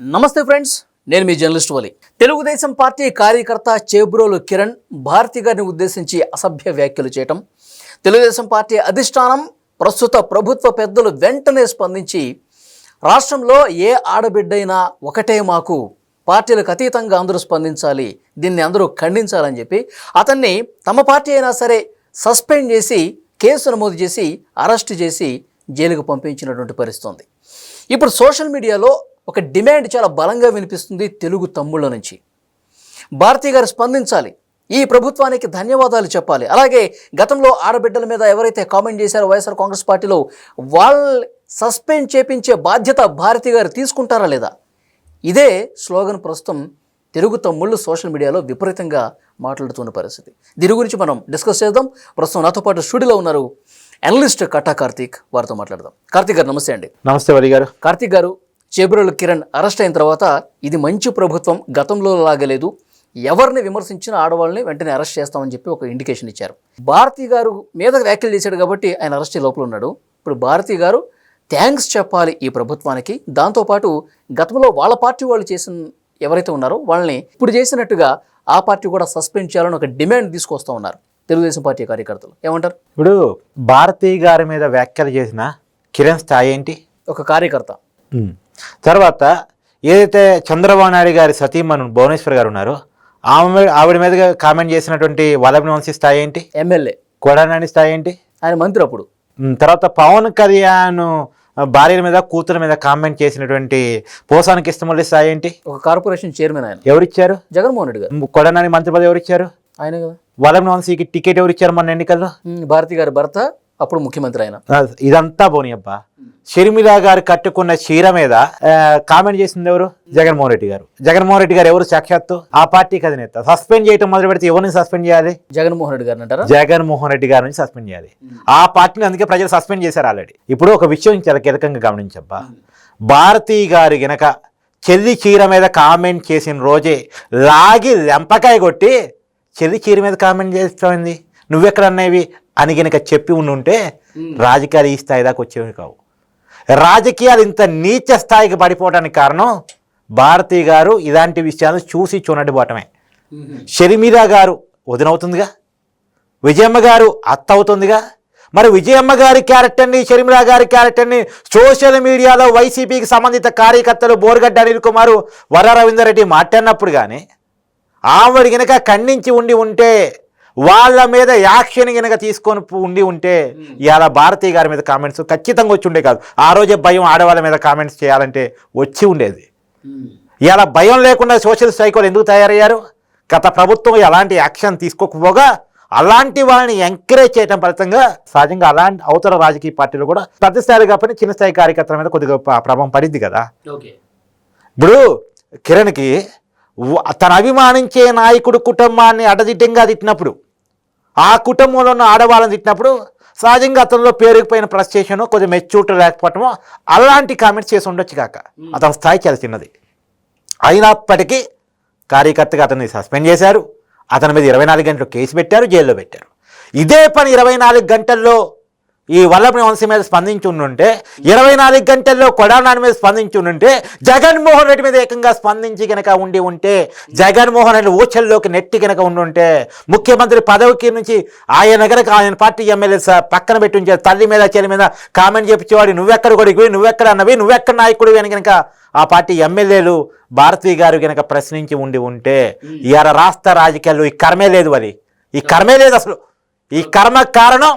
నమస్తే ఫ్రెండ్స్ నేను మీ జర్నలిస్ట్ వలి. తెలుగుదేశం పార్టీ కార్యకర్త చేబ్రోలు కిరణ్ భారతి గారిని ఉద్దేశించి అసభ్య వ్యాఖ్యలు చేయటం తెలుగుదేశం పార్టీ అధిష్టానం ప్రస్తుత ప్రభుత్వ పెద్దలు వెంటనే స్పందించి రాష్ట్రంలో ఏ ఆడబిడ్డైనా ఒకటే మాకు పార్టీలకు అతీతంగా అందరూ స్పందించాలి దీన్ని అందరూ ఖండించాలని చెప్పి అతన్ని తమ పార్టీ అయినా సరే సస్పెండ్ చేసి కేసు నమోదు చేసి అరెస్ట్ చేసి జైలుకు పంపించినటువంటి పరిస్థితి ఇప్పుడు సోషల్ మీడియాలో ఒక డిమాండ్ చాలా బలంగా వినిపిస్తుంది తెలుగు తమ్ముళ్ళ నుంచి. భారతీ గారు స్పందించాలి. ఈ ప్రభుత్వానికి ధన్యవాదాలు చెప్పాలి. అలాగే గతంలో ఆడబిడ్డల మీద ఎవరైతే కామెంట్ చేశారో వైఎస్ఆర్ కాంగ్రెస్ పార్టీలో వాళ్ళ సస్పెండ్ చేపించే బాధ్యత భారతి గారు తీసుకుంటారా లేదా? ఇదే స్లోగన్ ప్రస్తుతం తెలుగు తమ్ముళ్ళు సోషల్ మీడియాలో విపరీతంగా మాట్లాడుతున్న పరిస్థితి. దీని గురించి మనం డిస్కస్ చేద్దాం. ప్రస్తుతం నాతో పాటు స్టూడియోలో ఉన్నారు అనలిస్ట్ కట్టా కార్తీక్. వారితో మాట్లాడదాం. కార్తీక్ గారు నమస్తే అండి. నమస్తే వలి గారు. కార్తీక్ గారు చేబ్రోలు కిరణ్ అరెస్ట్ అయిన తర్వాత ఇది మంచి ప్రభుత్వం గతంలో లాగలేదు. ఎవరిని విమర్శించిన ఆడవాళ్ళని వెంటనే అరెస్ట్ చేస్తామని చెప్పి ఒక ఇండికేషన్ ఇచ్చారు. భారతి గారు మీద వ్యాఖ్యలు చేశాడు కాబట్టి ఆయన అరెస్ట్ లోపల ఉన్నాడు. ఇప్పుడు భారతి గారు థ్యాంక్స్ చెప్పాలి ఈ ప్రభుత్వానికి. దాంతోపాటు గతంలో వాళ్ళ పార్టీ వాళ్ళు చేసిన ఎవరైతే ఉన్నారో వాళ్ళని ఇప్పుడు చేసినట్టుగా ఆ పార్టీ కూడా సస్పెండ్ చేయాలని ఒక డిమాండ్ తీసుకొస్తా ఉన్నారు తెలుగుదేశం పార్టీ కార్యకర్తలు. ఏమంటారు? ఇప్పుడు భారతి గారి మీద వ్యాఖ్యలు చేసిన కిరణ్ స్థాయి ఏంటి? ఒక కార్యకర్త. తర్వాత ఏదైతే చంద్రబాబు నాయుడు గారి సతీమణు భువనేశ్వర్ గారు ఉన్నారో ఆమె ఆవిడ మీద కామెంట్ చేసినటువంటి వల్లభ వంశీ స్థాయి ఏంటి? ఎమ్మెల్యే. కొడానాని స్థాయి ఏంటి? ఆయన మంత్రి అప్పుడు. తర్వాత పవన్ కళ్యాణ్ భార్యల మీద కూతురు మీద కామెంట్ చేసినటువంటి పోసానికి ఇష్టమల్లి స్థాయి ఏంటి? ఒక కార్పొరేషన్ చైర్మన్ ఆయన. ఎవరిచ్చారు? జగన్మోహన్ రెడ్డి గారు. కొడానాని మంత్రి పదవి ఎవరిచ్చారు? ఆయన కదా. వంశీకి టికెట్ ఎవరిచ్చారు మొన్న ఎన్నికల్లో? భారతి గారి భర్త అప్పుడు ముఖ్యమంత్రి ఆయన ఇదంతా పోనీ అబ్బా. షర్మిల గారు కట్టుకున్న చీర మీద కామెంట్ చేసింది ఎవరు? జగన్మోహన్ రెడ్డి గారు. జగన్మోహన్ రెడ్డి గారు ఎవరు సాక్షాత్తు? ఆ పార్టీకి అధినేత. సస్పెండ్ చేయటం మొదలు పెడితే ఎవరిని సస్పెండ్ చేయాలి? జగన్మోహన్ రెడ్డి గారిని అంటారా? జగన్మోహన్ రెడ్డి గారి నుంచి సస్పెండ్ చేయాలి. ఆ పార్టీని అందుకే ప్రజలు సస్పెండ్ చేశారు ఆల్రెడీ. ఇప్పుడు ఒక విషయం చాలా కీలకంగా గమనించబ్బా. భారతీ గారు గనక చెల్లి చీర మీద కామెంట్ చేసిన రోజే లాగి లెంపకాయ కొట్టి చెల్లి చీర మీద కామెంట్ చేస్తామైంది నువ్వెక్కడ అన్నవి అని గనక చెప్పి ఉండుంటే రాజకీయాలు ఈ స్థాయి దాకా వచ్చేవి కావు. రాజకీయాలు ఇంత నీచ స్థాయికి పడిపోవడానికి కారణం భారతి గారు ఇలాంటి విషయాలు చూసి చూనట్టు పోవటమే షర్మిల గారు వదినవుతుందిగా విజయమ్మ గారు అత్త అవుతుందిగా? మరి విజయమ్మ గారి క్యారెక్టర్ని షర్మిల గారి క్యారెక్టర్ని సోషల్ మీడియాలో వైసీపీకి సంబంధిత కార్యకర్తలు బోర్గడ్డ అనిల్ కుమారు వర రవీందర్ రెడ్డి మాట్లాడినప్పుడు కానీ ఆవిడ గనక ఖండించి ఉండి ఉంటే వాళ్ళ మీద యాక్షన్ గనక తీసుకొని ఉండి ఉంటే ఇవాళ భారతీ గారి మీద కామెంట్స్ ఖచ్చితంగా వచ్చి ఉండే కాదు. ఆ రోజే భయం ఆడవాళ్ళ మీద కామెంట్స్ చేయాలంటే వచ్చి ఉండేది. ఇలా భయం లేకుండా సోషల్ సైకోలు ఎందుకు తయారయ్యారు? గత ప్రభుత్వం ఎలాంటి యాక్షన్ తీసుకోకపోగా అలాంటి వాళ్ళని ఎంకరేజ్ చేయడం ఫలితంగా సహజంగా అలాంటి అవతల రాజకీయ పార్టీలు కూడా పెద్ద స్థాయి కాకపోతే చిన్న స్థాయి కార్యకర్తల మీద కొద్దిగా ప్రభావం పడింది కదా. ఓకే. ఇప్పుడు కిరణ్కి తను అభిమానించే నాయకుడు కుటుంబాన్ని అడదిడ్డంగా తిట్టినప్పుడు ఆ కుటుంబంలో ఉన్న ఆడవాళ్ళని తిట్టినప్పుడు సహజంగా అతనిలో పేరుకుపోయిన ఫ్రస్ట్రేషన్ కొద్దిగా మెచ్యూరిటీ లేకపోవటమో అలాంటి కామెంట్స్ చేసి ఉండొచ్చు కాక. అతని స్థాయి చాలా చిన్నది. అయినప్పటికీ కార్యకర్తగా అతన్ని సస్పెండ్ చేశారు. అతని మీద ఇరవై నాలుగు గంటలు కేసు పెట్టారు జైల్లో పెట్టారు. ఇదే పని ఇరవై నాలుగు గంటల్లో ఈ వల్లభ వంశీ మీద స్పందించి ఉండుంటే ఇరవై నాలుగు గంటల్లో కొడానాని మీద స్పందించి ఉండుంటే జగన్మోహన్ రెడ్డి మీద ఏకంగా స్పందించి గనక ఉండి ఉంటే జగన్మోహన్ రెడ్డి ఊచల్లోకి నెట్టి గనక ఉండుంటే ముఖ్యమంత్రి పదవికి నుంచి ఆయన గనక ఆయన పార్టీ ఎమ్మెల్యే పక్కన పెట్టి ఉంచే తల్లి మీద చెల్లి మీద కామెంట్ చెప్పించేవాడు నువ్వెక్కడ కొడుకువి నువ్వెక్కడ అన్నవి? నువ్వెక్కడ నాయకుడివి అని గనక ఆ పార్టీ ఎమ్మెల్యేలు భారతీ గారు గనక ప్రశ్నించి ఉండి ఉంటే ఇవాళ రాష్ట్ర రాజకీయాల్లో ఈ కర్మే లేదు అది. ఈ కర్మే లేదు అసలు. ఈ కర్మ కారణం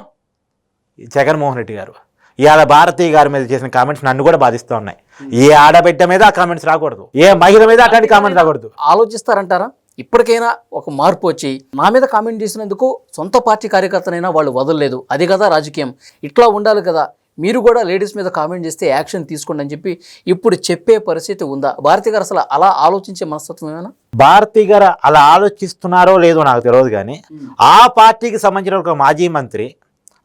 జగన్మోహన్ రెడ్డి గారు. ఇవాళ భారతీ గారి మీద చేసిన కామెంట్స్ నన్ను కూడా బాధిస్తూ ఉన్నాయి. ఏ ఆడబిడ్డ మీద ఆ కామెంట్స్ రాకూడదు. ఏ మహిళ మీద అట్లాంటి కామెంట్స్ రాకూడదు. ఆలోచిస్తారంటారా? ఇప్పటికైనా ఒక మార్పు వచ్చి నా మీద కామెంట్ చేసినందుకు సొంత పార్టీ కార్యకర్తనైనా వాళ్ళు వదలలేదు. అది కదా రాజకీయం. ఇట్లా ఉండాలి కదా. మీరు కూడా లేడీస్ మీద కామెంట్ చేస్తే యాక్షన్ తీసుకోండి అని చెప్పి ఇప్పుడు చెప్పే పరిస్థితి ఉందా? భారతి గారు అసలు అలా ఆలోచించే మనస్తత్వం ఏమైనా? భారతీ గారు అలా ఆలోచిస్తున్నారో లేదో నాకు తెలియదు కానీ ఆ పార్టీకి సంబంధించిన ఒక మాజీ మంత్రి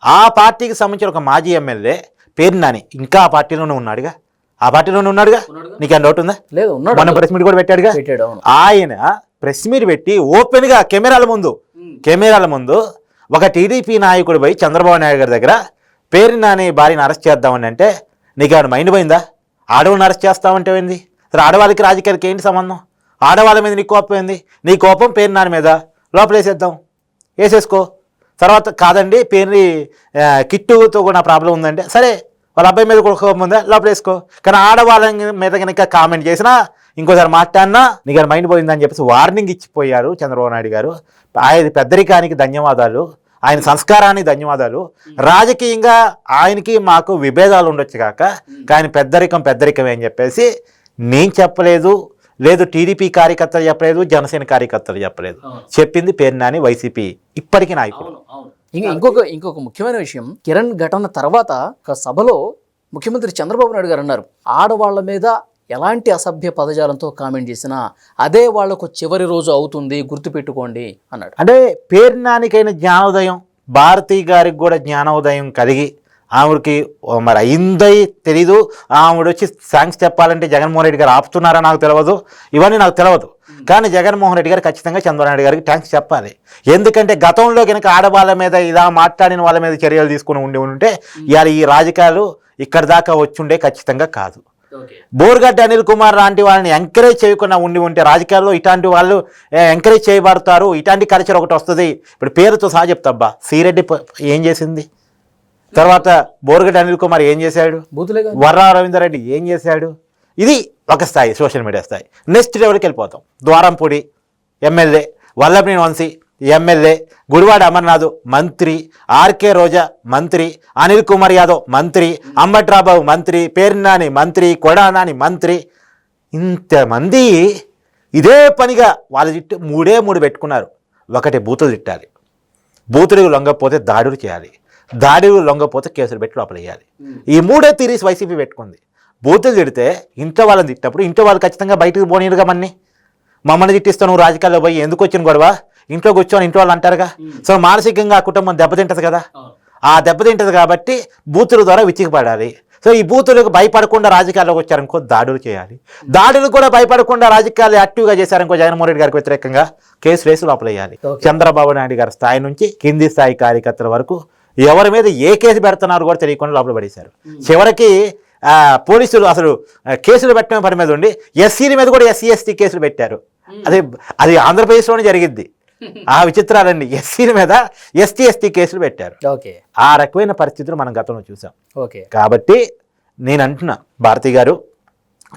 ఆ పార్టీకి సంబంధించిన ఒక మాజీ ఎమ్మెల్యే పేరు నాని. ఇంకా ఆ పార్టీలోనే ఉన్నాడుగా? ఆ పార్టీలోనే ఉన్నాడుగా? నీకు డౌట్ ఉందా? లేదు ఉన్నాడు. మొన్న ప్రెస్ మీట్ కూడా పెట్టాడుగా? పెట్టాడు ఆయన ప్రెస్ మీట్ పెట్టి ఓపెన్గా కెమెరాల ముందు కెమెరాల ముందు ఒక టీడీపీ నాయకుడు పోయి చంద్రబాబు నాయుడు గారి దగ్గర పేరు నాని భార్యను అరెస్ట్ చేద్దామని అంటే నీకు ఏమైనా మైండ్ పోయిందా? ఆడవాళ్ళని అరెస్ట్ చేస్తామంటే ఏంది? సరే ఆడవాళ్ళకి రాజకీయాలకి ఏంటి సంబంధం? ఆడవాళ్ళ మీద నీ కోపం ఏంది? నీ కోపం పేరు నాని మీద. లోపల వేసేద్దాం వేసేసుకో. తర్వాత కాదండి పేరు కిట్టుతో కూడా ప్రాబ్లం ఉందంటే సరే వాళ్ళ అబ్బాయి మీద కూడా కోపం ఉందా? లోపల వేసుకో. కానీ ఆడవాళ్ళ మీద కనుక కామెంట్ చేసినా ఇంకోసారి మాట్లాడినా నీకు మైండ్ పోయిందని చెప్పేసి వార్నింగ్ ఇచ్చిపోయారు చంద్రబాబు నాయుడు గారు. ఆయన పెద్దరికానికి ధన్యవాదాలు. ఆయన సంస్కారానికి ధన్యవాదాలు. రాజకీయంగా ఆయనకి మాకు విభేదాలు ఉండొచ్చు కాక కానీ పెద్దరికం పెద్దరికమే అని చెప్పేసి నేను చెప్పలేదు. లేదు టీడీపీ కార్యకర్తలు చెప్పలేదు జనసేన కార్యకర్తలు చెప్పలేదు. చెప్పింది పేరు నాని వైసీపీ. ఇప్పటికీ నాయకుడు. ఇంకా ఇంకొక ఇంకొక ముఖ్యమైన విషయం కిరణ్ ఘటన తర్వాత ఒక సభలో ముఖ్యమంత్రి చంద్రబాబు నాయుడు గారు అన్నారు ఆడవాళ్ళ మీద ఎలాంటి అసభ్య పదజాలంతో కామెంట్ చేసినా అదే వాళ్ళకు చివరి రోజు అవుతుంది గుర్తుపెట్టుకోండి అన్నాడు. అంటే పేరు నానికైన జ్ఞానోదయం భారతి గారికి కూడా జ్ఞానోదయం కలిగి ఆవిడకి మరి అయిందై తెలీదు. ఆవిడ వచ్చి థ్యాంక్స్ చెప్పాలంటే జగన్మోహన్ రెడ్డి గారు ఆపుతున్నారా నాకు తెలియదు ఇవన్నీ నాకు తెలియదు కానీ జగన్మోహన్ రెడ్డి గారు ఖచ్చితంగా చంద్రబాబు నాయుడు గారికి థ్యాంక్స్ చెప్పాలి. ఎందుకంటే గతంలో కనుక ఆడవాళ్ళ మీద ఇలా మాట్లాడిన వాళ్ళ మీద చర్యలు తీసుకుని ఉండి ఉంటే ఇవాళ ఈ రాజకీయాలు ఇక్కడ దాకా వచ్చుండే ఖచ్చితంగా కాదు. బోర్గడ్డ అనిల్ కుమార్ లాంటి వాళ్ళని ఎంకరేజ్ చేయకుండా ఉండి ఉంటే రాజకీయాల్లో ఇట్లాంటి వాళ్ళు ఎంకరేజ్ చేయబడతారు. ఇట్లాంటి కల్చర్ ఒకటి వస్తుంది. ఇప్పుడు పేరుతో సహా చెప్తాబ్బా సిరెడ్డి ఏం చేసింది? తర్వాత బోర్గడ్డ అనిల్ కుమార్ ఏం చేశాడు? వర్రా రవీందర్ ఏం చేశాడు? ఇది ఒక స్థాయి సోషల్ మీడియా స్థాయి. నెక్స్ట్ లెవెల్కి వెళ్ళిపోతాం. ద్వారంపూడి ఎమ్మెల్యే వల్లభనేని వంశీ ఎమ్మెల్యే గుడివాడ అమర్నాథ్ మంత్రి ఆర్కే రోజా మంత్రి అనిల్ కుమార్ యాదవ్ మంత్రి అంబట్రాబాబు మంత్రి పేర్నాని మంత్రి కొడానాని మంత్రి. ఇంతమంది ఇదే పనిగా వాళ్ళ తిట్టి మూడే మూడు పెట్టుకున్నారు. ఒకటి బూతులు తిట్టాలి. బూతులకు లొంగకపోతే దాడులు చేయాలి. దాడులు లొంగకపోతే కేసులు పెట్టి లోపల వేయాలి. ఈ మూడే తీరీస్ వైసీపీ పెట్టుకుంది. బూతులు తిడితే ఇంట్లో వాళ్ళని తిట్టినప్పుడు ఇంట్లో వాళ్ళు ఖచ్చితంగా బయటకు పోనీరుగా మన్ని. మమ్మల్ని తిట్టిస్తావు నువ్వు రాజకీయాల్లో పోయి ఎందుకు వచ్చిన గొడవ? ఇంట్లో కూర్చొని ఇంట్లో వాళ్ళు అంటారుగా. సో మానసికంగా ఆ కుటుంబం దెబ్బతింటది కదా. ఆ దెబ్బతింటది కాబట్టి బూతుల ద్వారా విచ్చికపడాలి సో ఈ బూతులకు భయపడకుండా రాజకీయాల్లోకి వచ్చారనుకో దాడులు చేయాలి. దాడులు కూడా భయపడకుండా రాజకీయాలు యాక్టివ్గా చేశారనుకో జగన్మోహన్ రెడ్డి గారికి వ్యతిరేకంగా కేసు వేసి లోపల వేయాలి. Okay. చంద్రబాబు నాయుడు గారి స్థాయి నుంచి కింది స్థాయి కార్యకర్తల వరకు ఎవరి మీద ఏ కేసు పెడుతున్నారు కూడా తెలియకుండా లోపల పడేశారు. చివరికి పోలీసులు అసలు కేసులు పెట్టడం పని మీద ఉండి ఎస్సీల మీద కూడా ఎస్సీ ఎస్టీ కేసులు పెట్టారు. అది అది ఆంధ్రప్రదేశ్లోనే జరిగింది ఆ విచిత్రాలన్నీ ఎస్సీల మీద ఎస్టీ ఎస్టీ కేసులు పెట్టారు. ఓకే. ఆ రకమైన పరిస్థితులు మనం గతంలో చూసాం. ఓకే. కాబట్టి నేను అంటున్నా భారతి గారు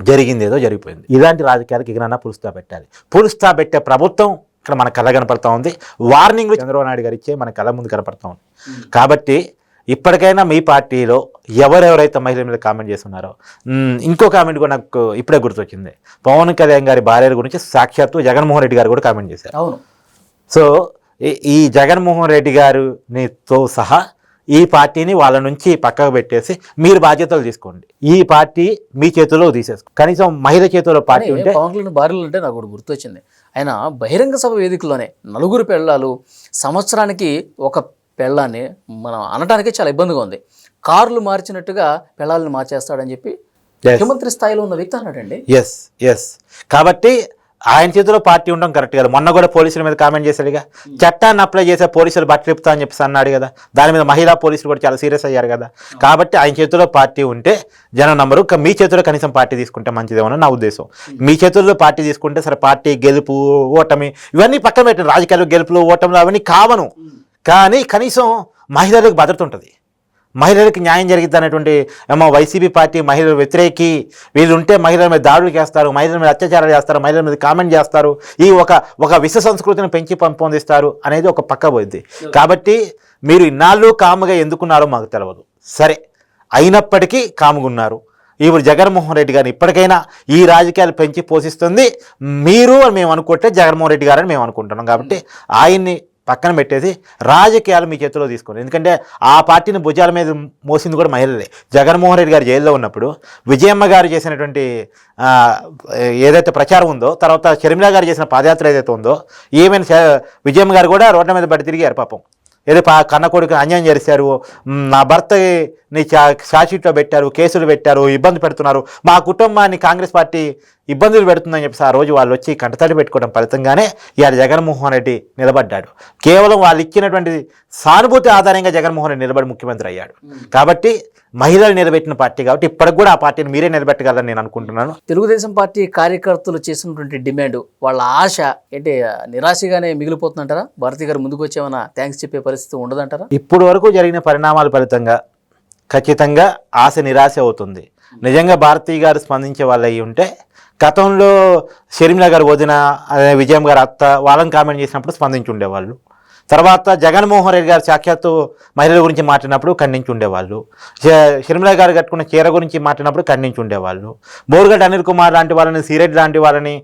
జరిగింది ఏదో జరిగిపోయింది. ఇలాంటి రాజకీయాలకు ఇకనన్నా పులుస్తా పెట్టాలి. పులుస్తా పెట్టే ప్రభుత్వం ఇక్కడ మన కళ్ళ కనపడతా ఉంది. వార్నింగ్లు చంద్రబాబు నాయుడు గారు ఇచ్చే మన కళ్ళ ముందు కనపడతా ఉంది. కాబట్టి ఇప్పటికైనా మీ పార్టీలో ఎవరెవరైతే మహిళల మీద కామెంట్ చేస్తున్నారో ఇంకో కామెంట్ కూడా నాకు ఇప్పుడే గుర్తొచ్చింది. పవన్ కళ్యాణ్ గారి భార్యల గురించి సాక్షాత్తు జగన్మోహన్ రెడ్డి గారు కూడా కామెంట్ చేశారు. అవును. సో ఈ- జగన్మోహన్ రెడ్డి గారితో సహా ఈ పార్టీని వాళ్ళ నుంచి పక్కకు పెట్టేసి మీరు బాధ్యతలు తీసుకోండి. ఈ పార్టీ మీ చేతిలో తీసేసుకో. కనీసం మహిళ చేతిలో పార్టీ ఉంటే పవన్ కళ్యాణ్ భార్యలు అంటే నాకు ఒకటి గుర్తొచ్చింది. ఆయన బహిరంగ సభ వేదికలోనే నలుగురు పెళ్ళాలు సంవత్సరానికి ఒక పెళ్ళాన్ని మనం అనటానికి చాలా ఇబ్బందిగా ఉంది. కార్లు మార్చినట్టుగా పెళ్ళాలను మార్చేస్తాడని చెప్పి. ముఖ్యమంత్రి స్థాయిలో ఉన్న వ్యక్తి అన్నాడండి? ఎస్ ఎస్ కాబట్టి ఆయన చేతిలో పార్టీ ఉండడం కరెక్ట్ కదా. మొన్న కూడా పోలీసుల మీద కామెంట్ చేశాడుగా. చట్టాన్ని అప్లై చేసే పోలీసులు బట్టలు ఇప్పుతా అని చెప్పేసి అన్నాడు కదా. దాని మీద మహిళా పోలీసులు కూడా చాలా సీరియస్ అయ్యారు కదా. కాబట్టి ఆయన చేతిలో పార్టీ ఉంటే జనం నంబరు మీ చేతిలో కనీసం పార్టీ తీసుకుంటే మంచిదేమో నా ఉద్దేశం. మీ చేతుల్లో పార్టీ తీసుకుంటే సరే పార్టీ గెలుపు ఓటమి ఇవన్నీ పక్కన పెట్టండి. రాజకీయాలు గెలుపులు ఓటములు అవన్నీ కావను. కానీ కనీసం మహిళలకు భద్రత ఉంటుంది. మహిళలకు న్యాయం జరిగింది అనేటువంటి ఏమో వైసీపీ పార్టీ మహిళలు వ్యతిరేకి వీళ్ళు ఉంటే మహిళల మీద దాడులు చేస్తారు మహిళల మీద అత్యాచారాలు చేస్తారు మహిళల మీద కామెంట్ చేస్తారు ఈ ఒక ఒక విశ్వ సంస్కృతిని పెంచి పెంపొందిస్తారు అనేది ఒక పక్క పోయింది. కాబట్టి మీరు ఇన్నాళ్ళు కాముగా ఎందుకున్నారో మాకు తెలియదు సరే అయినప్పటికీ కాముగున్నారు. ఇప్పుడు జగన్మోహన్ రెడ్డి గారిని ఇప్పటికైనా ఈ రాజకీయాలు పెంచి పోషిస్తుంది మీరు అని మేము అనుకుంటే జగన్మోహన్ రెడ్డి గారని మేము అనుకుంటున్నాం. కాబట్టి ఆయన్ని పక్కన పెట్టేసి రాజకీయాలు మీ చేతిలో తీసుకోండి. ఎందుకంటే ఆ పార్టీని భుజాల మీద మోసింది కూడా మహిళలే. జగన్మోహన్ రెడ్డి గారు జైల్లో ఉన్నప్పుడు విజయమ్మ గారు చేసినటువంటి ఏదైతే ప్రచారం ఉందో తర్వాత షర్మిల గారు చేసిన పాదయాత్ర ఏదైతే ఉందో ఈవెన్ విజయమ్మ గారు కూడా రోడ్ల మీద పడి తిరిగారు పాపం. ఏదో పా కన్న కొడుకు అన్యాయం చేశారు నా భర్తని చా షార్ట్షీట్లో పెట్టారు కేసులు పెట్టారు ఇబ్బంది పెడుతున్నారు. మా కుటుంబాన్ని కాంగ్రెస్ పార్టీ ఇబ్బందులు పెడుతుందని చెప్పేసి ఆ రోజు వాళ్ళు వచ్చి కంటతడి పెట్టుకోవడం ఫలితంగానే ఇవాళ జగన్మోహన్ రెడ్డి నిలబడ్డాడు. కేవలం వాళ్ళు ఇచ్చినటువంటి సానుభూతి ఆధారంగా జగన్మోహన్ రెడ్డి నిలబడి ముఖ్యమంత్రి అయ్యాడు. కాబట్టి మహిళలు నిలబెట్టిన పార్టీ కాబట్టి ఇప్పటికి కూడా ఆ పార్టీని మీరే నిలబెట్టగలరని నేను అనుకుంటున్నాను. తెలుగుదేశం పార్టీ కార్యకర్తలు చేసినటువంటి డిమాండ్ వాళ్ళ ఆశ ఏంటి నిరాశగానే మిగిలిపోతుందంటారా? భారతి గారు ముందుకు వచ్చేమన్నా థ్యాంక్స్ చెప్పే పరిస్థితి ఉండదంటారా? ఇప్పుడు వరకు జరిగిన పరిణామాల ఫలితంగా ఖచ్చితంగా ఆశ నిరాశ అవుతుంది. నిజంగా భారతీయ గారు స్పందించే వాళ్ళు అయ్యి ఉంటే గతంలో షర్మిల గారు వదిన విజయం గారు అత్త వాళ్ళని కామెంట్ చేసినప్పుడు స్పందించి ఉండేవాళ్ళు తర్వాత జగన్మోహన్ రెడ్డి గారు సాక్షాత్తు మహిళల గురించి మాట్లాడినప్పుడు ఖండించి ఉండేవాళ్ళు షర్మిల గారు కట్టుకున్న చీర గురించి మాట్లాడినప్పుడు ఖండించి ఉండేవాళ్ళు బోరుగడ్డ అనిల్ కుమార్ లాంటి వాళ్ళని సిరెడ్ లాంటి వాళ్ళని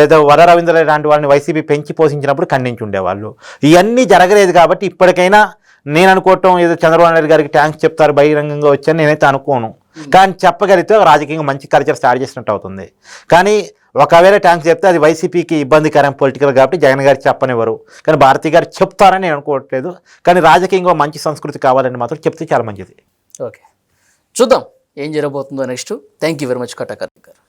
లేదా వర రవీంద్ర లాంటి వాళ్ళని వైసీపీ పెంచి పోషించినప్పుడు ఖండించి ఉండేవాళ్ళు ఇవన్నీ జరగలేదు కాబట్టి ఇప్పటికైనా నేను అనుకోవటం ఏదో చంద్రబాబు నాయుడు గారికి ట్యాంక్స్ చెప్తారు బహిరంగంగా వచ్చని నేనైతే అనుకోను. Hmm. కానీ చెప్పగలిగితే ఒక రాజకీయంగా మంచి కల్చర్ స్టార్ట్ చేసినట్టు అవుతుంది. కానీ ఒకవేళ ట్యాంక్స్ చెప్తే అది వైసీపీకి ఇబ్బందికరం పొలిటికల్ కాబట్టి జగన్ గారు చెప్పనివ్వరు. కానీ భారతీ గారు చెప్తారని నేను అనుకోవట్లేదు. కానీ రాజకీయంగా మంచి సంస్కృతి కావాలని మాత్రం చెప్తే చాలా మంచిది. ఓకే చూద్దాం ఏం జరగబోతుందో next thank you very much Katakar గారు